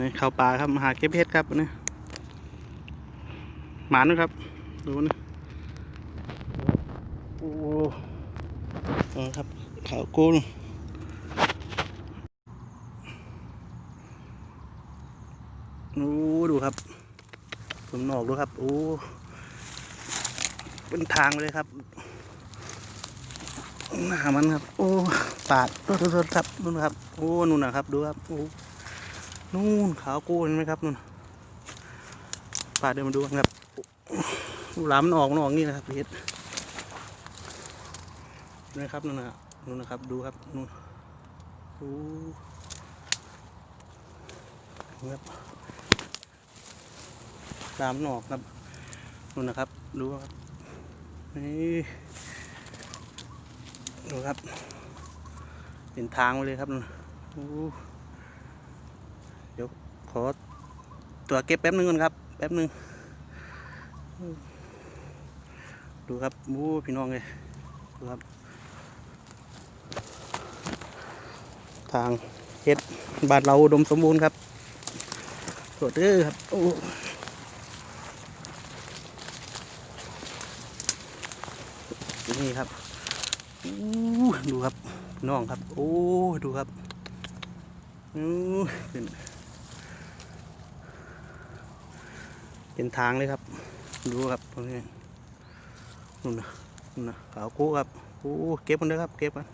นี่ข้าป่าครับมาหาเก็บเห็ดครับนี่หมานะครับ ดูนะโอ้เอาครับขาวกุ้งโอ้ดูครับผมนอกดูครับ โอ้เป็นทางเลยครับหน้ามันครับ โอ้ปาดโทษโทษโทษครับนู่นครับ โอ้นู่นนะครับ ดูครับ โอ้ นู่นขาวกูเห็นไหมครับนู่นป่าเดินมาดูกันครับลูหลามมันออกมันออกนี่นะครับเพชรนะครับนู่นนะนู่นนะครับดูครับนู่นโอ้ครับหลามันออกครับนู่นนะครับดูครับนี่ดูครับเป็นทางไปเลยครับนู่น โอ้ขอตัวเก็บแป๊บนึงก่อนครับ แป๊บนึง ดูครับมูพี่น้องเลยดูครับ ทางเฮ็ดบาดเราดมสมบูรณ์ครับสวดเด้อครับโอ้นี่ครับอู้ดูครับพี่น้องครับ โอ้ ดูครับอู้เป็น เป็นทางเลยครับ ดูครับตรงนี้นู่นนะนู่นนะขาวกู้ครับโอ้เก็บมันเลยครับ เก็บมัน